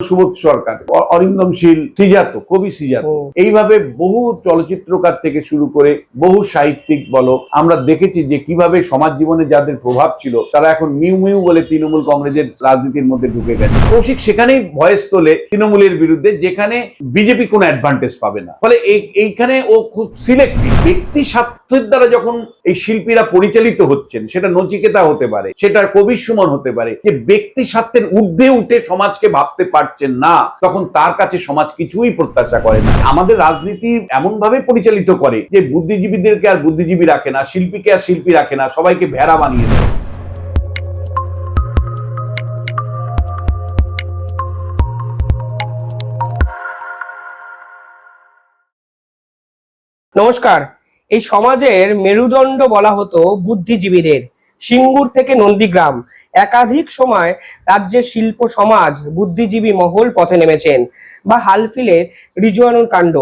সুবোধ সরকার অরিন্দম শীল সিজাত কবি সিজাত। এইভাবে বহু চলচ্চিত্রকার থেকে শুরু করে বহু সাহিত্যিক বলো আমরা দেখেছি যে কীভাবে সমাজ জীবনে যাদের প্রভাব ছিল তারা এখন মিউ মিউ বলে তৃণমূল কংগ্রেসের রাজনীতির মধ্যে ঢুকে গেছে। কৌশিক সেখানেই ভয়েস তোলে তৃণমূলের বিরুদ্ধে যেখানে বিজেপি কোনো অ্যাডভান্টেজ পাবে না। ফলে এই- এইখানে ও খুব সিলেক্টিভ ব্যক্তি স্বার্থের দ্বারা যখন এই শিল্পীরা পরিচালিত হচ্ছেন সেটা নচিকেতা হতে পারে সেটা কবির সুমন হতে পারে যে ব্যক্তি স্বার্থের ঊর্ধ্বে উঠে সমাজকে ভাবতে পারছেন না, তখন তার কাছে সমাজ কিছুই প্রত্যাশা করে না। আমাদের রাজনীতি এমন ভাবে পরিচালিত করে যে বুদ্ধিজীবীদেরকে আর বুদ্ধিজীবী রাখে না, শিল্পীকে আর শিল্পী রাখে না, সবাইকে ভেড়া বানিয়ে দেয়। নমস্কার। এই সমাজের মেরুদণ্ড বলা হতো বুদ্ধিজীবীদের। সিঙ্গুর থেকে নন্দীগ্রাম। একাধিক সময় রাজ্যের শিল্প সমাজ বুদ্ধিজীবী মহল পথে নেমেছেন বা হালফিলের রিজওয়ানুর কাণ্ড।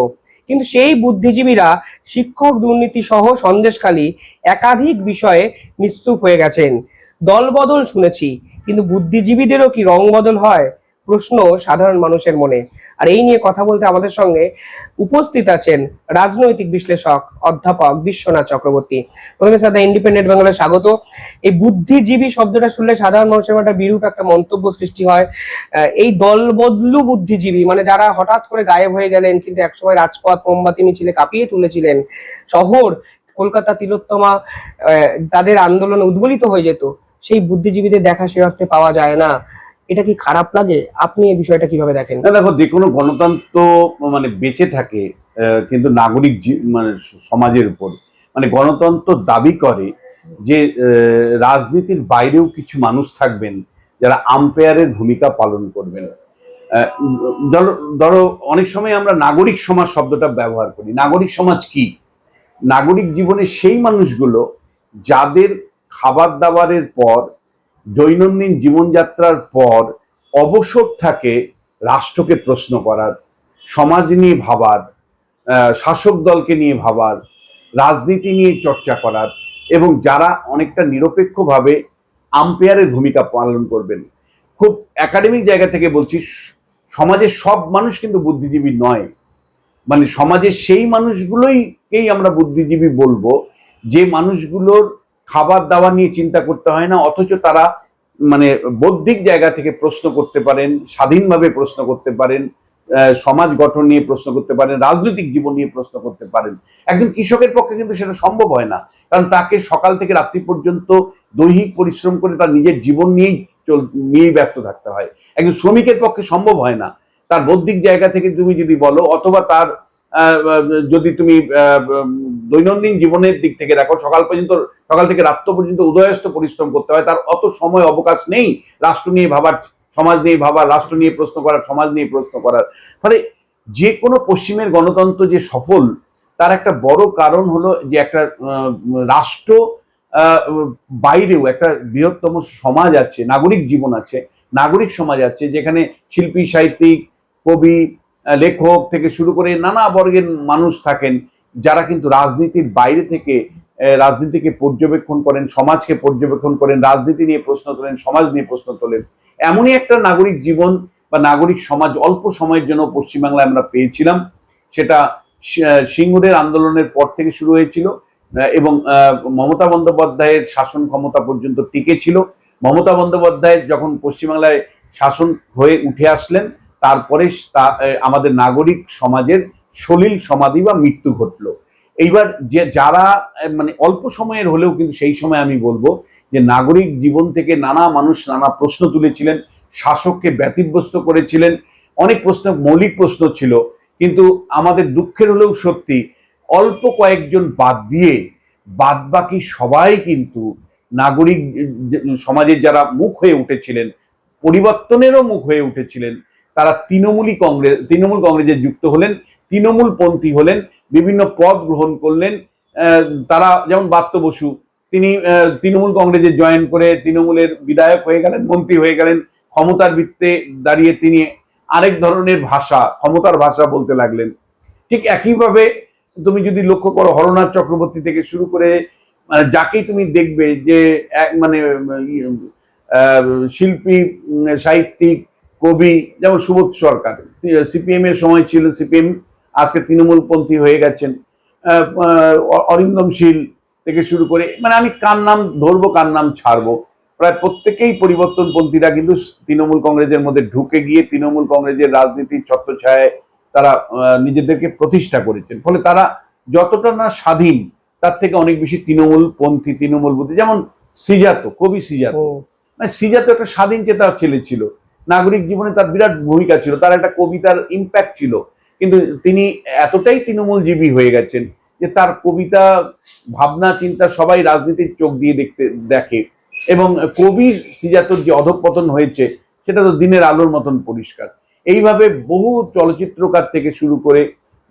কিন্তু সেই বুদ্ধিজীবীরা শিক্ষক দুর্নীতি সহ সন্দেশখালী একাধিক বিষয়ে নিশ্চুপ হয়ে গেছেন। দলবদল শুনেছি, কিন্তু বুদ্ধিজীবীদেরও কি রং বদল হয়? প্রশ্ন সাধারণ মানুষের মনে। আর এই নিয়ে কথা বলতে আমাদের সঙ্গে উপস্থিত আছেন রাজনৈতিক বিশ্লেষক, অধ্যাপক বিশ্বনাথ চক্রবর্তী। প্রথমে সাদা ইন্ডিপেন্ডেন্ট বেঙ্গলে স্বাগত। এই বুদ্ধিজীবী শব্দটা শুনলে সাধারণ মানুষের একটা বিরূপ একটা মন্তব্য সৃষ্টি হয়। এই দলবদলু বুদ্ধিজীবী মানে যারা হঠাৎ করে গায়েব হয়ে গেলেন, কিন্তু একসময় রাজপথ, মোমবাতি, মিছিলে কাঁপিয়ে তুলেছিলেন। শহর, কলকাতা, তিলোত্তমা তাদের আন্দোলনে উদ্বলিত হয়ে যেত। সেই বুদ্ধিজীবীদের দেখা সে অর্থে পাওয়া যায় না। এটা কি খারাপ লাগে আপনি এই বিষয়টা কীভাবে দেখেন? না, দেখো যে কোনো গণতন্ত্র মানে বেঁচে থাকে কিন্তু নাগরিক মানে সমাজের উপর। মানে গণতন্ত্র দাবি করে যে রাজনীতির বাইরেও কিছু মানুষ থাকবেন যারা আম্পায়ারের ভূমিকা পালন করবেন। ধরো ধরো, অনেক সময় আমরা নাগরিক সমাজ শব্দটা ব্যবহার করি। নাগরিক সমাজ কি? নাগরিক জীবনে সেই মানুষগুলো যাদের খাবার দাবারের পর দৈনন্দিন জীবনযাত্রার পর অবসর থাকে রাষ্ট্রকে প্রশ্ন করার, সমাজ নিয়ে ভাবার শাসক দলকে নিয়ে ভাবার, রাজনীতি নিয়ে চর্চা করার এবং যারা অনেকটা নিরপেক্ষভাবে আম্পায়ারের ভূমিকা পালন করবেন। খুব একাডেমিক জায়গা থেকে বলছি, সমাজের সব মানুষ কিন্তু বুদ্ধিজীবী নয়। মানে সমাজের সেই মানুষগুলোইকেই আমরা বুদ্ধিজীবী বলব, যে মানুষগুলোর খাবার দাবার নিয়ে চিন্তা করতে হয় না, অথচ তারা মানে বৌদ্ধিক জায়গা থেকে প্রশ্ন করতে পারেন, স্বাধীনভাবে প্রশ্ন করতে পারেন সমাজ গঠন নিয়ে প্রশ্ন করতে পারেন, রাজনৈতিক জীবন নিয়ে প্রশ্ন করতে পারেন। একজন কৃষকের পক্ষে কিন্তু সেটা সম্ভব হয় না, কারণ তাকে সকাল থেকে রাত্রি পর্যন্ত দৈহিক পরিশ্রম করে তার নিজের জীবন নিয়েই চল, নিয়েই ব্যস্ত থাকতে হয়। একজন শ্রমিকের পক্ষে সম্ভব হয় না। তার বৌদ্ধিক জায়গা থেকে তুমি যদি বলো, অথবা তার যদি তুমি দৈনন্দিন জীবনের দিক থেকে দেখো, সকাল পর্যন্ত, সকাল থেকে রাত্র পর্যন্ত উদয়স্ত পরিশ্রম করতে হয়, তার অত সময় অবকাশ নেই রাষ্ট্র নিয়ে ভাবার, সমাজ নিয়ে ভাবার, রাষ্ট্র নিয়ে প্রশ্ন করার, সমাজ নিয়ে প্রশ্ন করার। ফলে যে কোনো পশ্চিমের গণতন্ত্র যে সফল, তার একটা বড় কারণ হলো যে একটা রাষ্ট্র বাইরেও একটা বৃহত্তম সমাজ আছে, নাগরিক জীবন আছে, নাগরিক সমাজ আছে, যেখানে শিল্পী, সাহিত্যিক, কবি লেখক থেকে শুরু করে নানা বর্গের মানুষ থাকেন, যারা কিন্তু রাজনীতির বাইরে থেকে রাজনীতিকে পর্যবেক্ষণ করেন, সমাজকে পর্যবেক্ষণ করেন, রাজনীতি নিয়ে প্রশ্ন তোলেন, সমাজ নিয়ে প্রশ্ন তোলেন। এমনই একটা নাগরিক জীবন বা নাগরিক সমাজ অল্প সময়ের জন্য পশ্চিমবাংলায় আমরা পেয়েছিলাম। সেটা সি- সিঙ্গুরের আন্দোলনের পর থেকে শুরু হয়েছিল এবং মমতা বন্দ্যোপাধ্যায়ের শাসন ক্ষমতা পর্যন্ত টিকে ছিল। মমতা বন্দ্যোপাধ্যায় যখন পশ্চিমবাংলায় শাসন হয়ে উঠে আসলেন তারপরে আমাদের নাগরিক সমাজের সলিল সমাধি বা মৃত্যু ঘটলো। এইবার যে, যারা মানে অল্প সময়ের হলেও কিন্তু সেই সময় আমি বলব যে, নাগরিক জীবন থেকে নানা মানুষ নানা প্রশ্ন তুলেছিলেন, শাসককে ব্যতিব্যস্ত করেছিলেন, অনেক প্রশ্ন, মৌলিক প্রশ্ন ছিল। কিন্তু আমাদের দুঃখের হলেও সত্যি, অল্প কয়েকজন বাদ দিয়ে বাদ বাকি সবাই কিন্তু নাগরিক সমাজের যারা মুখ হয়ে উঠেছিলেন, পরিবর্তনেরও মুখ হয়ে উঠেছিলেন তারা তৃণমূলই কংগ্রেস, তৃণমূল কংগ্রেসে যুক্ত হলেন, তৃণমূলপন্থী হলেন, বিভিন্ন পদ গ্রহণ করলেন তারা যেমন বাত্য বসু, তিনি তৃণমূল কংগ্রেসে জয়েন করে তৃণমূলের বিধায়ক হয়ে গেলেন, মন্ত্রী হয়ে গেলেন, ক্ষমতার বৃত্তে দাঁড়িয়ে তিনি আরেক ধরনের ভাষা, ক্ষমতার ভাষা বলতে লাগলেন। ঠিক একইভাবে তুমি যদি লক্ষ্য করো, হরনাথ চক্রবর্তী থেকে শুরু করে মানে যাকেই তুমি দেখবে যে এক মানে শিল্পী, সাহিত্যিক কবি যেমন সুবোধ সরকার। সিপিএম এর সময় ছিল সিপিএম আজকে তৃণমূলপন্থী হয়ে গেছেন। অরিন্দম শীল থেকে শুরু করে মানে আমি কার নাম ধরবো কার নাম ছাড়বো প্রায় প্রত্যেকেই পরিবর্তনপন্থীরা কিন্তু তৃণমূল কংগ্রেসের মধ্যে ঢুকে গিয়ে তৃণমূল কংগ্রেসের রাজনীতির ছত্রছায়ায় তারা নিজেদেরকে প্রতিষ্ঠা করেছেন। ফলে তারা যতটা না স্বাধীন তার থেকে অনেক বেশি তৃণমূল পন্থী তৃণমূল বুদ্ধি যেমন সিজাত কবি সিজাত। মানে সিজাত একটা স্বাধীন চেতা ছেলে ছিল। নাগরিক জীবনে তার বিরাট ভূমিকা ছিল, তার একটা কবিতার ইম্প্যাক্ট ছিল। কিন্তু তিনি এতটাই তৃণমূলজীবী হয়ে গেছেন যে তার কবিতা, ভাবনা, চিন্তা সবাই রাজনীতির চোখ দিয়ে দেখতে, দেখে। এবং কবি সিজাতর যে অধঃপতন হয়েছে, সেটা তো দিনের আলোর মতন পরিষ্কার। এইভাবে বহু চলচ্চিত্রকার থেকে শুরু করে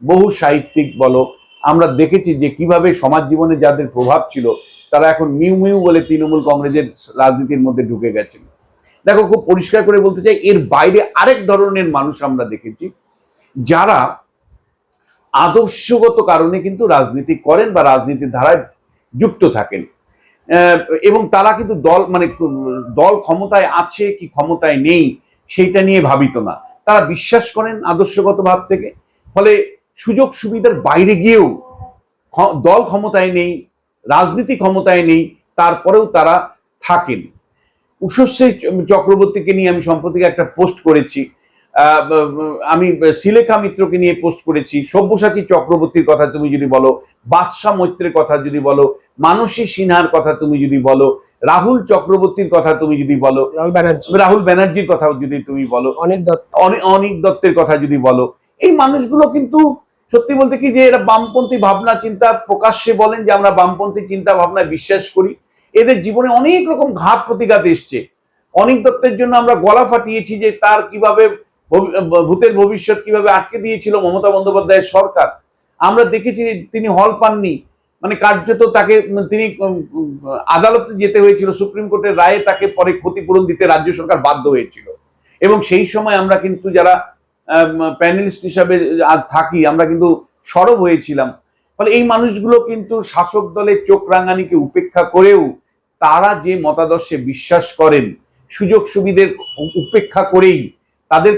বহু সাহিত্যিক বলো, আমরা দেখেছি যে কীভাবে সমাজ জীবনে যাদের প্রভাব ছিল, তারা এখন মিউ মিউ বলে তৃণমূল কংগ্রেসের রাজনীতির মধ্যে ঢুকে গেছেন। দেখো, খুব পরিষ্কার করে বলতে চাই, এর বাইরে আরেক ধরনের মানুষ আমরা দেখেছি, যারা আদর্শগত কারণে কিন্তু রাজনীতি করেন বা রাজনীতির ধারায় যুক্ত থাকেন। এবং তারা কিন্তু দল মানে দল ক্ষমতায় আছে কি ক্ষমতায় নেই, সেইটা নিয়ে ভাবিত না। তারা বিশ্বাস করেন আদর্শগত ভাব থেকে, ফলে সুযোগ সুবিধার বাইরে গিয়েও দল ক্ষমতায় নেই, রাজনীতি ক্ষমতায় নেই, তারপরেও তারা থাকেন। উষশ্রী চক্রবর্তীকে নিয়ে আমি সম্প্রতি একটা পোস্ট করেছি। আমি শিলেখা মিত্রকে নিয়ে পোস্ট করেছি। সব্যসাচী চক্রবর্তীর কথা তুমি যদি বলো বাদশাহ মৈত্রের কথা যদি বলো মানসী সিনহার কথা তুমি যদি বলো রাহুল চক্রবর্তীর কথা তুমি যদি বলো রাহুল ব্যানার্জির কথা যদি তুমি বলো অনেক দত্ত। অনি- অনিক দত্তের কথা যদি বলো এই মানুষগুলো কিন্তু সত্যি বলতে কি যে এরা বামপন্থী ভাবনা চিন্তা প্রকাশ্যে বলেন যে আমরা বামপন্থী চিন্তা ভাবনায় বিশ্বাস করি। এদের জীবনে অনেক রকম ঘাত প্রতিঘাত এসছে। অনিক দত্তের জন্য আমরা গলা ফাটিয়েছি যে তার কীভাবে ভবি- ভূতের ভবিষ্যৎ কীভাবে আটকে দিয়েছিল মমতা বন্দ্যোপাধ্যায়ের সরকার। আমরা দেখেছি তিনি হল পাননি। মানে কার্যত তাকে, তিনি আদালতে যেতে হয়েছিল, সুপ্রিম কোর্টের রায়ে তাকে পরে ক্ষতিপূরণ দিতে রাজ্য সরকার বাধ্য হয়েছিল। এবং সেই সময় আমরা কিন্তু যারা প্যানেলিস্ট হিসাবে থাকি, আমরা কিন্তু সরব হয়েছিলাম। ফলে এই মানুষগুলো কিন্তু শাসক দলের চোখ রাঙানিকে উপেক্ষা করেও তারা যে মতাদর্শে বিশ্বাস করেন, সুযোগ সুবিধের উপেক্ষা করেই তাদের,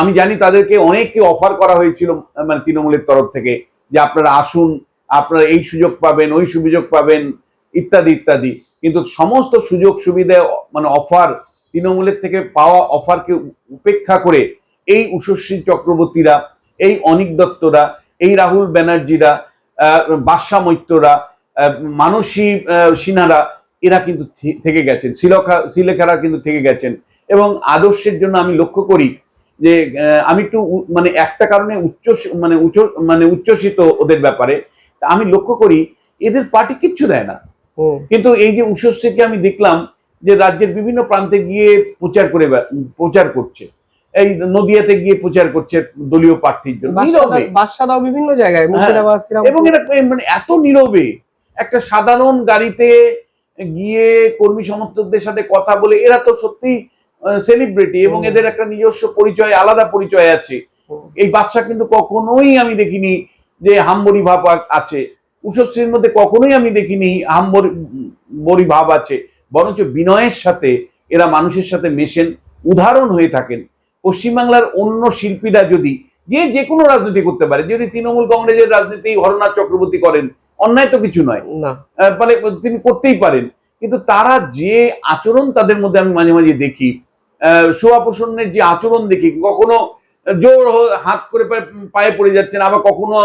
আমি জানি তাদেরকে অনেককে অফার করা হয়েছিল মানে তৃণমূলের তরফ থেকে, যে আপনারা আসুন, আপনারা এই সুযোগ পাবেন, ওই সুযোগ পাবেন, ইত্যাদি ইত্যাদি। কিন্তু সমস্ত সুযোগ সুবিধা মানে অফার তৃণমূলের থেকে পাওয়া অফারকে উপেক্ষা করে এই উষশ্রী চক্রবর্তীরা, এই অনিক দত্তরা, এই রাহুল ব্যানার্জিরা বাদশা মৈত্ররা মানসী সিনহারা এরা কিন্তু থেকে গেছেন। শিলখা শিলেখারা কিন্তু থেকে গেছেন। এবং আদর্শের জন্য আমি লক্ষ্য করি যে আমি একটু মানে একটা কারণে উচ্চ মানে উচ্চ মানে উচ্ছ্বসিত ওদের ব্যাপারে। আমি লক্ষ্য করি এদের পার্টি কিচ্ছু দেয় না। কিন্তু এই যে উষশ্রীকে আমি দেখলাম যে রাজ্যের বিভিন্ন প্রান্তে গিয়ে প্রচার করে প্রচার করছে। এই নদিয়াতে গিয়ে প্রচার করছে দলীয় প্রার্থীর জন্য। বিভিন্ন জায়গায় মুর্শিদাবাদ এবং এরা মানে এত নীরবে। একটা সাধারণ গাড়িতে গিয়ে কর্মী সমর্থকদের সাথে কথা বলে এরা তো সত্যি সেলিব্রিটি এবং এদের একটা নিজস্ব পরিচয় আলাদা পরিচয় আছে। এই বাচ্চা কিন্তু কখনোই আমি দেখিনি যে হাম্বরি ভাব আছে। উষশ্রীর মধ্যে কখনোই আমি দেখিনি হাম্বরি বরি ভাব আছে। বরঞ্চ বিনয়ের সাথে এরা মানুষের সাথে মেশেন উদাহরণ হয়ে থাকেন। পশ্চিমবাংলার অন্য শিল্পীরা যদি যে যে কোনো রাজনীতি করতে পারে যদি তৃণমূল কংগ্রেসের রাজনীতি হরনাথ চক্রবর্তী করেন অন্যায় তো কিছু নয়। মানে তিনি করতেই পারেন। কিন্তু তারা যে আচরণ তাদের মধ্যে আমি মাঝে মাঝে দেখি শোভা প্রসন্নের যে আচরণ দেখি কখনো জোর হাত করে পায়ে- পড়ে যাচ্ছেন আবার কখনো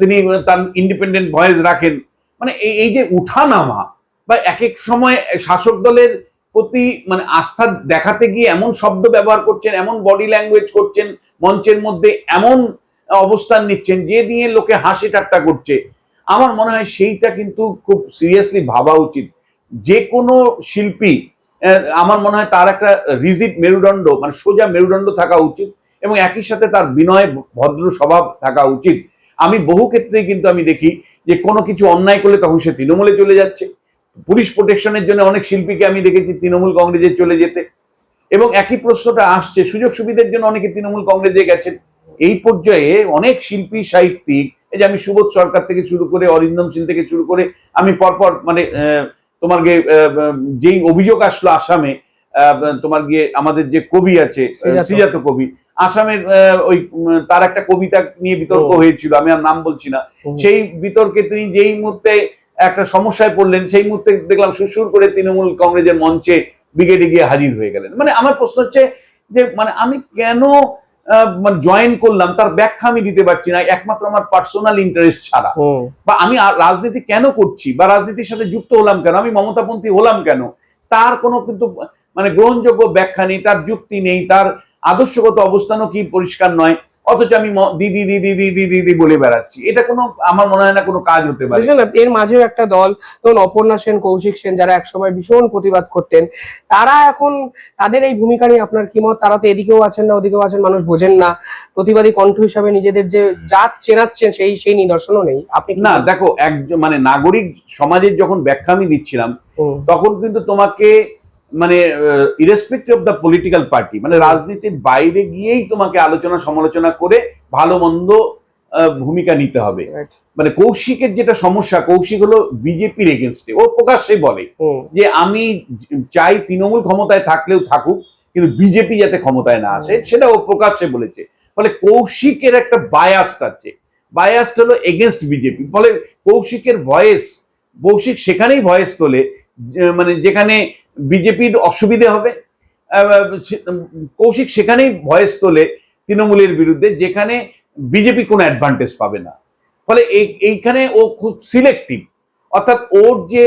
তিনি তার ইন্ডিপেন্ডেন্ট ভয়েস রাখেন। মানে এই এই যে উঠানামা বা এক এক সময় শাসক দলের প্রতি মানে আস্থা দেখাতে গিয়ে এমন শব্দ ব্যবহার করছেন এমন বডি ল্যাঙ্গুয়েজ করছেন মঞ্চের মধ্যে এমন অবস্থান নিচ্ছেন যে দিয়ে লোকে হাসি ঠাট্টা করছে। আমার মনে হয় সেইটা কিন্তু খুব সিরিয়াসলি ভাবা উচিত। যে কোনো শিল্পী আমার মনে হয় তার একটা রিজিট মেরুদণ্ড মানে সোজা মেরুদণ্ড থাকা উচিত এবং একই সাথে তার বিনয় ভদ্র স্বভাব থাকা উচিত। আমি বহু ক্ষেত্রেই কিন্তু আমি দেখি যে কোনো কিছু অন্যায় করলে তখন সে তৃণমূলে চলে যাচ্ছে। পুলিশ প্রোটেকশনের জন্য অনেক শিল্পীকে আমি দেখেছি তৃণমূল কংগ্রেসে চলে যেতে। এবং একই প্রশ্নটা আসছে, সুযোগ সুবিধার জন্য অনেকে তৃণমূল কংগ্রেসে গেছেন। এই পর্যায়ে অনেক শিল্পী, সাহিত্যিক এই যে আমি সুবোধ সরকার থেকে শুরু করে অরিন্দম শীল থেকে শুরু করে আমি পরপর মানে তোমার গে- আহ, যেই অভিযোগ আসলো আসামে তোমার গিয়ে আমাদের যে কবি আছে শ্রীজাত। কবি। আসামের ওই তার একটা কবিতা নিয়ে বিতর্ক হয়েছিল আমি আর নাম বলছি না। সেই বিতর্কে তিনি যেই মুহূর্তে একটা সমস্যায় পড়লেন সেই মুহূর্তে দেখলাম সুসুর করে তৃণমূল কংগ্রেসের মঞ্চে ব্রিগেডে গিয়ে হাজির হয়ে গেলেন। মানে আমার প্রশ্ন হচ্ছে যে মানে আমি কেন মানে জয়েন করলাম তার ব্যাখ্যা আমি দিতে পারছি না একমাত্র আমার পার্সোনাল ইন্টারেস্ট ছাড়া। বা আমি রাজনীতি কেন করছি? বা রাজনীতির সাথে যুক্ত হলাম কেন? আমি মমতাপন্থী হলাম কেন? তার কোনো কিন্তু মানে গ্রহণযোগ্য ব্যাখ্যা নেই তার যুক্তি নেই তার আদর্শগত অবস্থানও কি পরিষ্কার নয়? অথচ আমি দিদি দিদি দিদি দিদি বলে বেড়াচ্ছি। এটা কোনো আমার মনে হয় না কোনো কাজ হতে পারে। এর মাঝেও একটা দল ধরুন অপর্ণা সেন কৌশিক সেন যারা একসময় ভীষণ প্রতিবাদ করতেন তারা এখন তাদের এই ভূমিকা নিয়ে আপনার কি মত? তারা তো এদিকেও আছেন না ওদিকেও আছেন মানুষ বোঝেন না। প্রতিবাদী কণ্ঠ হিসাবে নিজেদের যে জাত চেনাচ্ছেন সেই সেই নিদর্শনও নেই। আপনি না দেখো এক মানে নাগরিক সমাজের যখন ব্যাখ্যা আমি দিচ্ছিলাম তখন কিন্তু তোমাকে মানে irrespective of the political party মানে রাজনীতির বাইরে গিয়েই তোমাকে আলোচনা সমালোচনা করে ভালো মন্দ ভূমিকা নিতে হবে। মানে কৌশিকের যেটা সমস্যা কৌশিক হলো বিজেপির এগেনস্টে ও প্রকাশ্যে বলে যে আমি চাই তৃণমূল ক্ষমতায় থাকলেও থাকুক কিন্তু বিজেপি যাতে ক্ষমতায় না আসে। সেটা ও প্রকাশ্যে বলেছে। ফলে কৌশিকের একটা বায়াস্ট আছে। বায়াস্ট হলো এগেনস্ট বিজেপি। ফলে কৌশিকের ভয়েস কৌশিক সেখানেই ভয়েস তোলে মানে যেখানে বিজেপির অসুবিধে হবে। কৌশিক সেখানেই ভয়েস তোলে তৃণমূলের বিরুদ্ধে যেখানে বিজেপি কোনো অ্যাডভান্টেজ পাবে না। ফলে এইখানে ও খুব সিলেক্টিভ অর্থাৎ ওর যে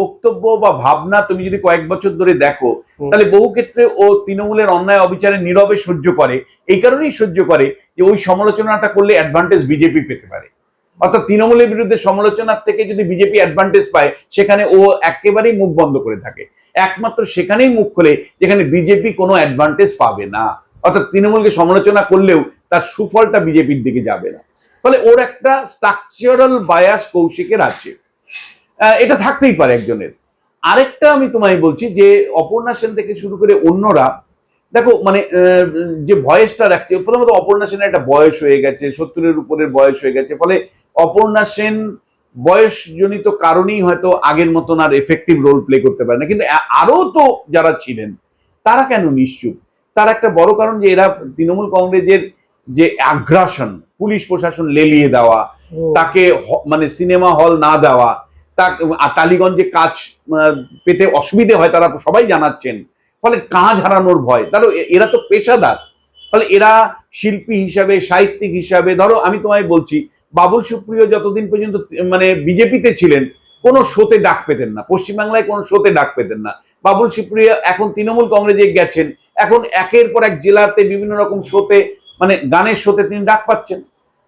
বক্তব্য বা ভাবনা তুমি যদি কয়েক বছর ধরে দেখো তাহলে বহু ক্ষেত্রে ও তৃণমূলের অন্যায় অবিচারে নীরবে সহ্য করে। এই কারণেই সহ্য করে যে ওই সমালোচনাটা করলে অ্যাডভান্টেজ বিজেপি পেতে পারে। অর্থাৎ তৃণমূলের বিরুদ্ধে সমালোচনার থেকে যদি বিজেপি অ্যাডভান্টেজ পায় সেখানে ও একেবারেই মুখ বন্ধ করে থাকে। একমাত্র সেখানেই মুখ খোলে, যেখানে বিজেপি কোনো অ্যাডভান্টেজ পাবে না। অর্থাৎ তৃণমূলকে সমালোচনা করলেও তার সুফলটা বিজেপির দিকে যাবে না। ফলে ওর একটা স্ট্রাকচারাল বায়াস কৌশিকের আছে। এটা থাকতেই পারে একজনের। আরেকটা আমি তোমায় বলছি যে, অপর্ণা সেন থেকে শুরু করে অন্যরা, দেখো মানে যে ভয়েসটা রাখছে, প্রথমত অপর্ণা সেনের একটা বয়স হয়ে গেছে, সত্তরের উপরের বয়স হয়ে গেছে, ফলে অপর্ণা সেন বয়সজনিত কারণেই হয়তো আগের মতন আর এফেক্টিভ রোল প্লে করতে পারে না। কিন্তু আরও তো যারা ছিলেন তারা কেন নিশ্চুপ? তার একটা বড় কারণ যে এরা তৃণমূল কংগ্রেসের যে আগ্রাসন পুলিশ প্রশাসন লেলিয়ে দেওয়া তাকে মানে সিনেমা হল না দেওয়া তা টালিগঞ্জে কাজ পেতে অসুবিধে হয় তারা সবাই জানাচ্ছেন। ফলে কাজ হারানোর ভয়। ধরো এ- এরা তো পেশাদার। ফলে এরা শিল্পী হিসাবে সাহিত্যিক হিসাবে ধরো আমি তোমায় বলছি বাবুল সুপ্রিয় যতদিন পর্যন্ত মানে বিজেপিতে ছিলেন, কোনো শোতে ডাক পেতেন না। পশ্চিমবাংলায় কোনো শোতে ডাক পেতেন না। বাবুল সুপ্রিয় এখন তৃণমূল কংগ্রেসে গেছেন। এখন একের পর এক জেলাতে বিভিন্ন রকম শোতে মানে গানের শোতে তিনি ডাক পাচ্ছেন।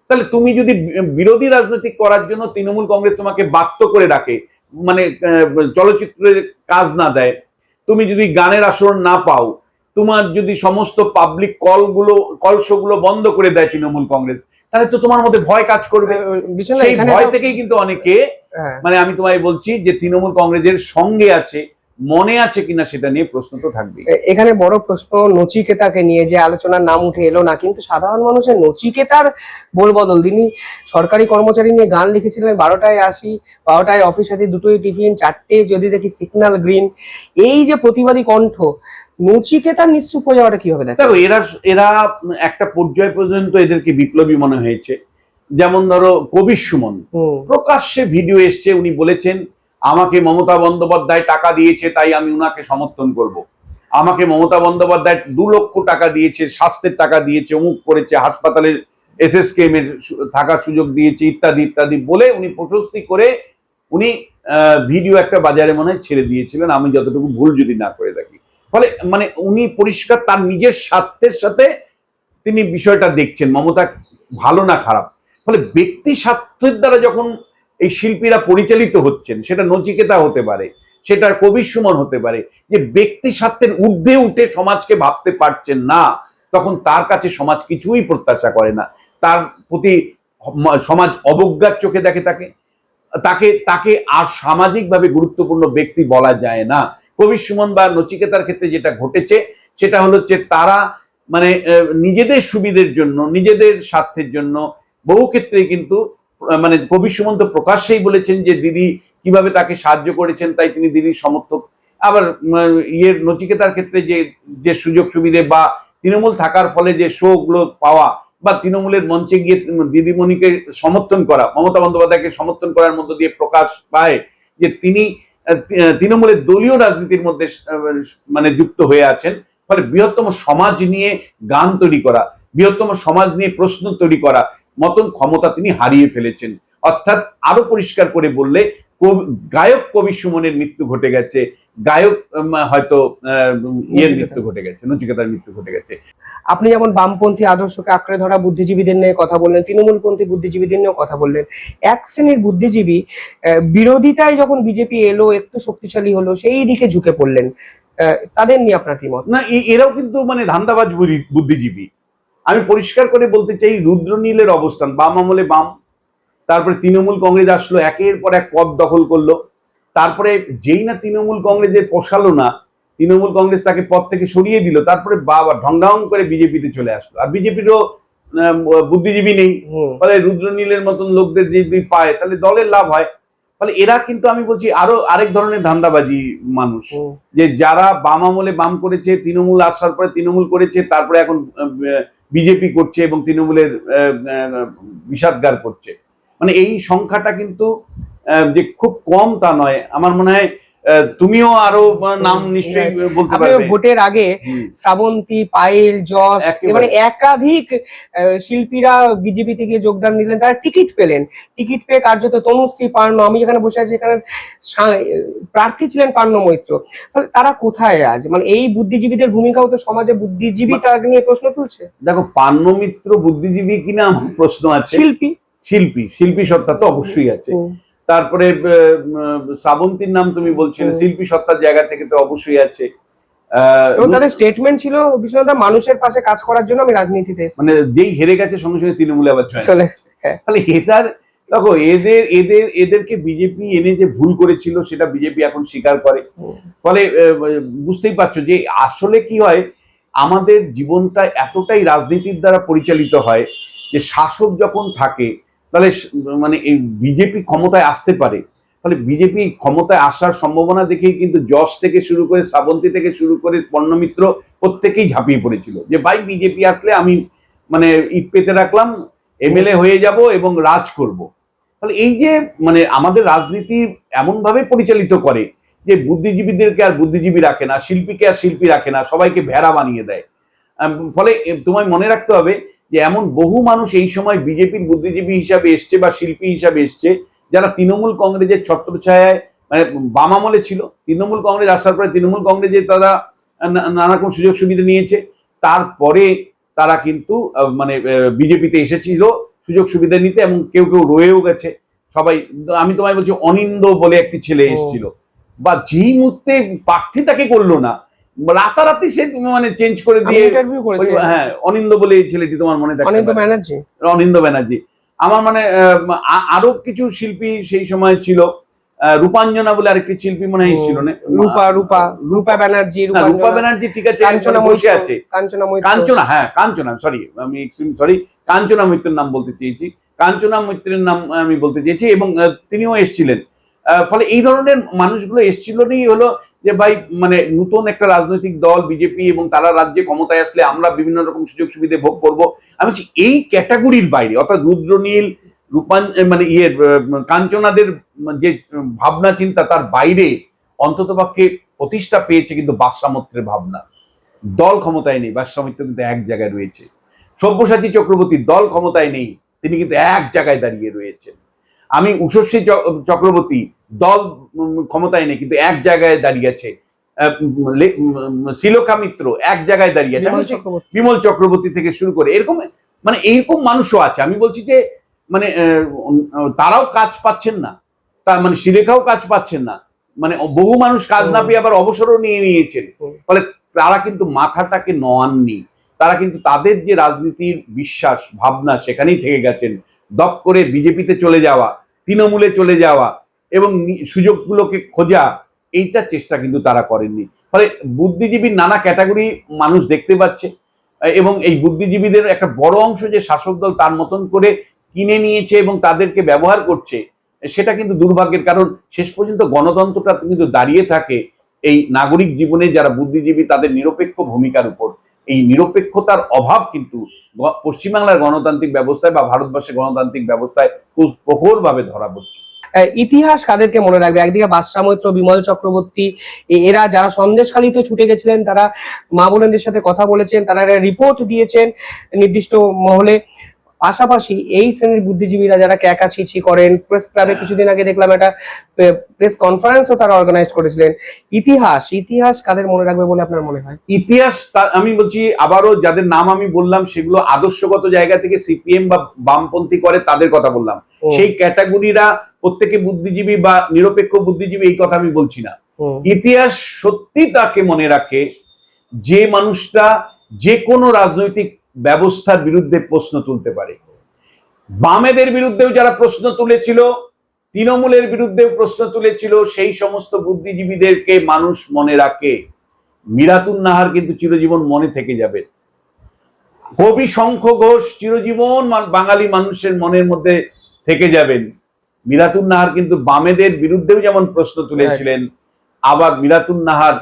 তাহলে তুমি যদি বিরোধী রাজনৈতিক করার জন্য তৃণমূল কংগ্রেস তোমাকে বাধ্য করে ডাকে মানে চলচ্চিত্রের কাজ না দেয়, তুমি যদি গানের আসর না পাও, তোমার যদি সমস্ত পাবলিক কলগুলো কল বন্ধ করে দেয় তৃণমূল কংগ্রেস তাহলে তো তোমার মধ্যে ভয় কাজ করবে। সেই ভয় থেকেই কিন্তু অনেকে হ্যাঁ, মানে আমি তোমায় বলছি যে তৃণমূল কংগ্রেসের সঙ্গে আছে মনে আছে কিনা সেটা নিয়ে প্রশ্ন তো থাকবেই। এ- এখানে বড় প্রশ্ন নচিকেতাকে নিয়ে যে আলোচনার নাম উঠে এলো না কিন্তু সাধারণ মানুষের নচিকেতার বলবদল। তিনি সরকারি কর্মচারী নিয়ে গান লিখেছিলেন বারোটায় আসি বারোটায় অফিস আছে দুটোই টিফিন চারটে যদি দেখি সিগন্যাল গ্রিন। এই যে প্রতিবাদী কণ্ঠ নচিকেতার নিশ্চুপ হয়ে যাওয়াটা কীভাবে দেখে দেখো এরা এরা একটা পর্যায় পর্যন্ত এদেরকে বিপ্লবী মনে হয়েছে। যেমন ধরো কবির সুমন। প্রকাশ্যে ভিডিও এসছে উনি বলেছেন আমাকে মমতা বন্দ্যোপাধ্যায় টাকা দিয়েছে তাই আমি উনাকে সমর্থন করব। আমাকে মমতা বন্দ্যোপাধ্যায় দু লক্ষ টাকা দিয়েছে স্বাস্থ্যের টাকা দিয়েছে অমুক করেছে হাসপাতালের এসএসকেএম এর সু- থাকার সুযোগ দিয়েছে ইত্যাদি ইত্যাদি বলে উনি প্রশস্তি করে উনি আহ, ভিডিও একটা বাজারে মনে হয় ছেড়ে দিয়েছিলেন। আমি যতটুকু ভুল যদি না করে থাকি। ফলে মানে উনি পরিষ্কার তার নিজের স্বার্থের সাথে তিনি বিষয়টা দেখছেন। মমতা ভালো না খারাপ। ফলে ব্যক্তি স্বার্থের দ্বারা যখন এই শিল্পীরা পরিচালিত হচ্ছেন, সেটা নচিকেতা হতে পারে, সেটা কবির সুমন হতে পারে, যে ব্যক্তি স্বার্থের ঊর্ধ্বে উঠে সমাজকে ভাবতে পারছেন না, তখন তার কাছে সমাজ কিছুই প্রত্যাশা করে না। তার প্রতি সমাজ অবজ্ঞার চোখে দেখে তাকে। তাকে তাকে আর সামাজিকভাবে গুরুত্বপূর্ণ ব্যক্তি বলা যায় না। কবির সুমন বা নচিকেতার ক্ষেত্রে যেটা ঘটেছে, সেটা হলো যে তারা মানে নিজেদের সুবিধের জন্য, নিজেদের স্বার্থের জন্য বহু ক্ষেত্রে কিন্তু মানে কবির সুমন তো প্রকাশ্যেই বলেছেন যে দিদি কীভাবে তাকে সাহায্য করেছেন, তাই তিনি দিদির সমর্থক। আবার ইয়ের নচিকেতার ক্ষেত্রে যে যে সুযোগ সুবিধে বা তৃণমূল থাকার ফলে যে শো গুলো পাওয়া বা তৃণমূলের মঞ্চে গিয়ে দিদিমণিকে সমর্থন করা, মমতা বন্দ্যোপাধ্যায়কে সমর্থন করার মধ্য দিয়ে প্রকাশ পায় যে তিনি তৃণমূলের দলীয় রাজনীতির মধ্যে মানে যুক্ত হয়ে আছেন। ফলে বৃহত্তম সমাজ নিয়ে গান তৈরি করা, বৃহত্তম সমাজ নিয়ে প্রশ্ন তৈরি করা, মতন ক্ষমতা তিনি হারিয়ে ফেলেছেন। অর্থাৎ আরও পরিষ্কার করে বললে গায়ক কবি সুমনের মৃত্যু ঘটে গেছে। গায়ক হয়তো ইয়ের মৃত্যু ঘটে গেছে নচিকেতার মৃত্যু ঘটে গেছে। আপনি যেমন বামপন্থী আদর্শকে আঁকড়ে ধরা বুদ্ধিজীবীদের নিয়ে কথা বললেন তৃণমূলপন্থী বুদ্ধিজীবীদের নিয়েও কথা বললেন এক শ্রেণির বুদ্ধিজীবী বিরোধিতায় যখন বিজেপি এলো একটু শক্তিশালী হলো সেই দিকে ঝুঁকে পড়লেন। আহ, তাদের নিয়ে আপনার কি মত? না এরাও কিন্তু মানে ধান্দাবাজ বুদ্ধিজীবী। আমি পরিষ্কার করে বলতে চাই রুদ্রনীলের অবস্থান বাম আমলে বাম তারপরে তৃণমূল কংগ্রেস আসলো একের পর এক পদ দখল করল। তারপরে যেই না তৃণমূল কংগ্রেসের পোষালো না তৃণমূল কংগ্রেস তাকে পদ থেকে সরিয়ে দিল তারপরে বাবা ঢংঢং করে বিজেপিতে চলে আসলো। আর বিজেপিরও বুদ্ধিজীবী নেই। ফলে রুদ্রনীলের মতন লোকদের যদি পায় তাহলে দলের লাভ হয়। ফলে এরা কিন্তু আমি বলছি আরও আরেক ধরনের ধান্দাবাজি মানুষ। যে যারা বাম আমলে বাম করেছে তৃণমূল আসার পরে তৃণমূল করেছে তারপরে এখন বিজেপি করছে এবং তৃণমূলের বিষাদগার করছে। মানে এই সংখ্যাটা কিন্তু যে খুব কম তা নয়। আমার মনে হয় তুমিও আরও নাম নিশ্চয়ই বলতে পারবে। ভোটের আগে শ্রাবন্তী পায়েল যশ মানে একাধিক শিল্পীরা বিজেপিতে গিয়ে যোগদান দিলেন তারা টিকিট পেলেন। টিকিট পেয়ে কার্যত তনুশ্রী পার্ন আমি যেখানে বসে আছি এখানে প্রার্থী ছিলেন পার্ন মৈত্র। তাহলে তারা কোথায় আজ? মানে এই বুদ্ধিজীবীদের ভূমিকাও তো সমাজে বুদ্ধিজীবী তার নিয়ে প্রশ্ন তুলছে? দেখো পান্নমিত্র বুদ্ধিজীবী কিনা আমার প্রশ্ন আছে। শিল্পী। শিল্পী শিল্পী সত্তা তো অবশ্যই আছে। তারপরে শ্রাবন্তীর নাম তুমি বলছিলে শিল্পী সত্তার জায়গা থেকে তো অবশ্যই আছে। এবং তাদের স্টেটমেন্ট ছিল বিশ্বনাথ মানুষের পাশে কাজ করার জন্য আমি রাজনীতিতে মানে যেই হেরে গেছে সঙ্গে সঙ্গে তৃণমূলে আবার চলে হ্যাঁ। তাহলে এটার দেখো এদের এদের এদেরকে বিজেপি এনে যে ভুল করেছিল সেটা বিজেপি এখন স্বীকার করে। ফলে বুঝতেই পারছ যে আসলে কি হয় আমাদের জীবনটা এতটাই রাজনীতির দ্বারা পরিচালিত হয় যে শাসক যখন থাকে তাহলে মানে এই বিজেপি ক্ষমতায় আসতে পারে, তাহলে বিজেপি ক্ষমতায় আসার সম্ভাবনা দেখেই কিন্তু যশ থেকে শুরু করে শ্রাবন্তী থেকে শুরু করে পণ্যমিত্র প্রত্যেকেই ঝাঁপিয়ে পড়েছিল। যে ভাই বিজেপি আসলে আমি মানে ইট পেতে রাখলাম, এমএলএ হয়ে যাব এবং রাজ করব। তাহলে এই যে মানে আমাদের রাজনীতি এমনভাবে পরিচালিত করে যে বুদ্ধিজীবীদেরকে আর বুদ্ধিজীবী রাখে না, শিল্পীকে আর শিল্পী রাখে না, সবাইকে ভেড়া বানিয়ে দেয়। ফলে তোমায় মনে রাখতে হবে যে এমন বহু মানুষ এই সময় বিজেপির বুদ্ধিজীবী হিসাবে এসছে বা শিল্পী হিসাবে এসছে যারা তৃণমূল কংগ্রেসের ছত্রছায়ায় মানে বাম আমলে ছিল। তৃণমূল কংগ্রেস আসার পরে তৃণমূল কংগ্রেসে তারা নানা রকম সুযোগ সুবিধা নিয়েছে। তারপরে তারা কিন্তু মানে বিজেপিতে এসেছিল সুযোগ সুবিধা নিতে এবং কেউ কেউ রয়েও গেছে। সবাই আমি তোমায় বলছি অনিন্দ বলে একটি ছেলে। এসেছিল। বা যেই মুহূর্তে প্রার্থী তাকে করল না রাতারাতি সে মানে চেঞ্জ করে দিয়ে ইন্টারভিউ করেছে। হ্যাঁ অনিন্দ বলে এই ছেলেটি তোমার মনে থাকে অনিন্দ ব্যানার্জি। অনিন্দ ব্যানার্জি। আমার মানে আরও কিছু শিল্পী সেই সময় ছিল। রূপাঞ্জনা বলে আরেকটি শিল্পী মনে হয় ছিল না রূপা রূপা রূপা ব্যানার্জি না, রূপা ব্যানার্জি ঠিক আছে কাঞ্চনা বসে আছে। কাঞ্চনা কাঞ্চনা হ্যাঁ কাঞ্চনা সরি আমি সরি কাঞ্চনা মৈত্রের নাম বলতে চেয়েছি। কাঞ্চনা মৈত্রের নাম আমি বলতে চেয়েছি এবং তিনিও এসেছিলেন। ফলে এই ধরনের মানুষগুলো এসেছিলই হলো যে ভাই মানে নতুন একটা রাজনৈতিক দল বিজেপি এবং তারা রাজ্যে ক্ষমতায় আসলে আমরা বিভিন্ন রকম সুযোগ সুবিধা ভোগ করব। আমি এই ক্যাটাগরির বাইরে, অর্থাৎ রুদ্রনীল রূপান মানে ইয়ে কাঞ্চনাদের যে ভাবনা, চিন্তা, তার বাইরে অন্ততপক্ষে প্রতিষ্ঠা পেয়েছে কিন্তু বাসামত্রের ভাবনা। দল ক্ষমতায় নেই বাসামিত্র কিন্তু এক জায়গায় রয়েছে। সব্যসাচী চক্রবর্তী দল ক্ষমতায় নেই, তিনি কিন্তু এক জায়গায় দাঁড়িয়ে রয়েছেন। আমি উষস্বী চক্রবর্তী দল ক্ষমতায় নেই কিন্তু এক জায়গায় দাঁড়িয়ে আছে। আহ, উম, লে- উম, শ্রীলঙ্কা মিত্র এক জায়গায় দাঁড়িয়ে আছে। আমি বিমল চক্রবর্তী থেকে শুরু করে এরকম মানে এইরকম মানুষও আছে। আমি বলছি যে মানে তারাও কাজ পাচ্ছেন না। তার মানে শিরেখাও কাজ পাচ্ছেন না। মানে বহু মানুষ কাজ না পেয়ে আবার অবসরও নিয়ে নিয়েছেন। ফলে তারা কিন্তু মাথাটাকে নোয়াননি। তারা কিন্তু তাদের যে রাজনীতির বিশ্বাস ভাবনা সেখানেই থেকে গেছেন। দপ করে বিজেপিতে চলে যাওয়া তৃণমূলে চলে যাওয়া এবং সুযোগগুলোকে খোঁজা, এইটা চেষ্টা কিন্তু তারা করেননি। ফলে বুদ্ধিজীবীর নানা ক্যাটাগরি মানুষ দেখতে পাচ্ছে এবং এই বুদ্ধিজীবীদের একটা বড় অংশ যে শাসক দল তার মতন করে কিনে নিয়েছে এবং তাদেরকে ব্যবহার করছে, সেটা কিন্তু দুর্ভাগ্যের কারণ শেষ পর্যন্ত গণতন্ত্রটা কিন্তু দাঁড়িয়ে থাকে এই নাগরিক জীবনে যারা বুদ্ধিজীবী তাদের নিরপেক্ষ ভূমিকার উপর। এই নিরপেক্ষতার অভাব কিন্তু পশ্চিমবাংলার গণতান্ত্রিক ব্যবস্থায় বা ভারতবর্ষের গণতান্ত্রিক ব্যবস্থায় খুব প্রখরভাবে ধরা পড়ছে। ইতিহাস কাদেরকে মনে রাখবে? একদিকে বাদশাহ মৈত্র বিমল চক্রবর্তী এরা যারা সন্দেশখালিত ছুটে গেছিলেন তারা মা বোনেদের সাথে কথা বলেছেন তারা রিপোর্ট দিয়েছেন নির্দিষ্ট মহলে। পাশাপাশি এই শ্রেণির বুদ্ধিজীবীরা যারা ক্যাকা ক্যাকাছিছি করেন প্রেস ক্লাবে কিছুদিন আগে দেখলাম একটা প্রেস কনফারেন্সও তারা অর্গানাইজ করেছিলেন। ইতিহাস ইতিহাস কাদের মনে রাখবে বলে আপনার মনে হয়? ইতিহাস আমি বলছি আবারও যাদের নাম আমি বললাম সেগুলো আদর্শগত জায়গা থেকে সিপিএম বা বামপন্থী করে তাদের কথা বললাম। সেই ক্যাটাগরিরা প্রত্যেকে বুদ্ধিজীবী বা নিরপেক্ষ বুদ্ধিজীবী এই কথা আমি বলছি না। ইতিহাস সত্যি তাকে মনে রাখে যে মানুষটা যে কোনো রাজনৈতিক ব্যবস্থার বিরুদ্ধে প্রশ্ন তুলতে পারে। বামেদের বিরুদ্ধেও যারা প্রশ্ন তুলেছিল তৃণমূলের বিরুদ্ধেও প্রশ্ন তুলেছিল সেই সমস্ত বুদ্ধিজীবীদেরকে মানুষ মনে রাখে। মিরাতুন নাহার কিন্তু চিরজীবন মনে থেকে যাবে। কবি শঙ্খ ঘোষ চিরজীবন বাঙালি মানুষের মনের মধ্যে থেকে যাবেন। মিরাতুন নাহার কিন্তু বামেদের বিরুদ্ধেও যেমন প্রশ্ন তুলেছিলেন, আবার মিরাতুন নাহার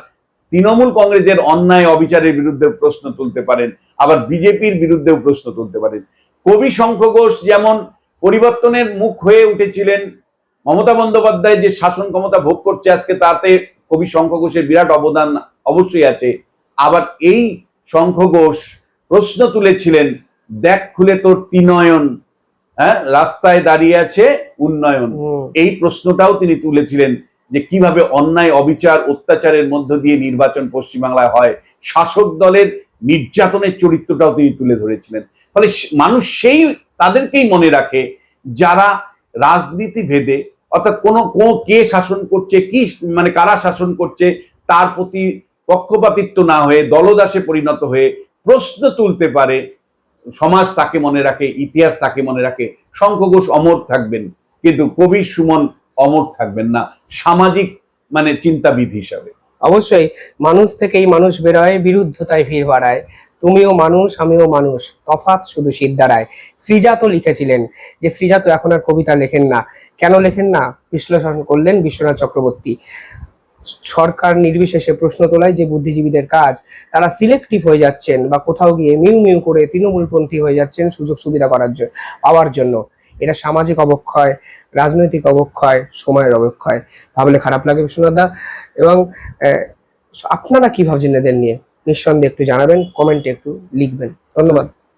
তৃণমূল কংগ্রেসের অন্যায় অবিচারের বিরুদ্ধে প্রশ্ন তুলতে পারেন, আবার বিজেপির বিরুদ্ধেও প্রশ্ন তুলতে পারেন। কবি শঙ্খ ঘোষ যেমন পরিবর্তনের মুখ হয়ে উঠেছিলেন, মমতা বন্দ্যোপাধ্যায় যে শাসন ক্ষমতা ভোগ করছে আজকে তাতে কবি শঙ্খ ঘোষের বিরাট অবদান অবশ্যই আছে। আবার এই শঙ্খ ঘোষ প্রশ্ন তুলেছিলেন, দেখ খুলে তোর তিনয়ন হ্যাঁ রাস্তায় দাঁড়িয়ে আছে উন্নয়ন। এই প্রশ্নটাও তিনি তুলেছিলেন যে কীভাবে অন্যায় অবিচার অত্যাচারের মধ্য দিয়ে নির্বাচন পশ্চিমবাংলায় হয়। শাসক দলের নির্যাতনের চরিত্রটাও তিনি তুলে ধরেছিলেন। ফলে মানুষ সেই তাদেরকেই মনে রাখে যারা রাজনীতি ভেদে অর্থাৎ কোনো কোন কে শাসন করছে কি মানে কারা শাসন করছে তার প্রতি পক্ষপাতিত্ব না হয়ে দলদাসে পরিণত হয়ে প্রশ্ন তুলতে পারে সমাজ তাকে মনে রাখে, ইতিহাস তাকে মনে রাখে শঙ্খ অমর থাকবেন, কিন্তু কবি সুমন অমর থাকবেন না, সামাজিক মানে চিন্তাবিদ হিসাবে। অবশ্যই, মানুষ থেকেই মানুষ বেরোয়, বিরুদ্ধতায় ভিড় বাড়ায়। তুমিও মানুষ, আমিও মানুষ, তফাৎ শুধু সিদ্ধারায় শ্রীজাত লিখেছিলেন, যে শ্রীজাত এখন আর কবিতা লেখেন না। কেন লেখেন না? বিশ্লেষণ করলেন বিশ্বনাথ চক্রবর্তী। সরকার নির্বিশেষে প্রশ্ন তোলায় যে বুদ্ধিজীবীদের কাজ, তারা সিলেক্টিভ হয়ে যাচ্ছেন বা কোথাও গিয়ে মিউ মিউ করে তৃণমূলপন্থী হয়ে যাচ্ছেন সুযোগ সুবিধা করার জন্য পাওয়ার জন্য। এটা সামাজিক অবক্ষয়, রাজনৈতিক অবক্ষয়, সময়ের অবক্ষয়। ভাবলে খারাপ লাগে বিশ্বনাথ এবং আপনারা কি ভাবছেন এদের নিয়ে? নিঃসন্দেহে একটু জানাবেন, কমেন্টে একটু লিখবেন। ধন্যবাদ।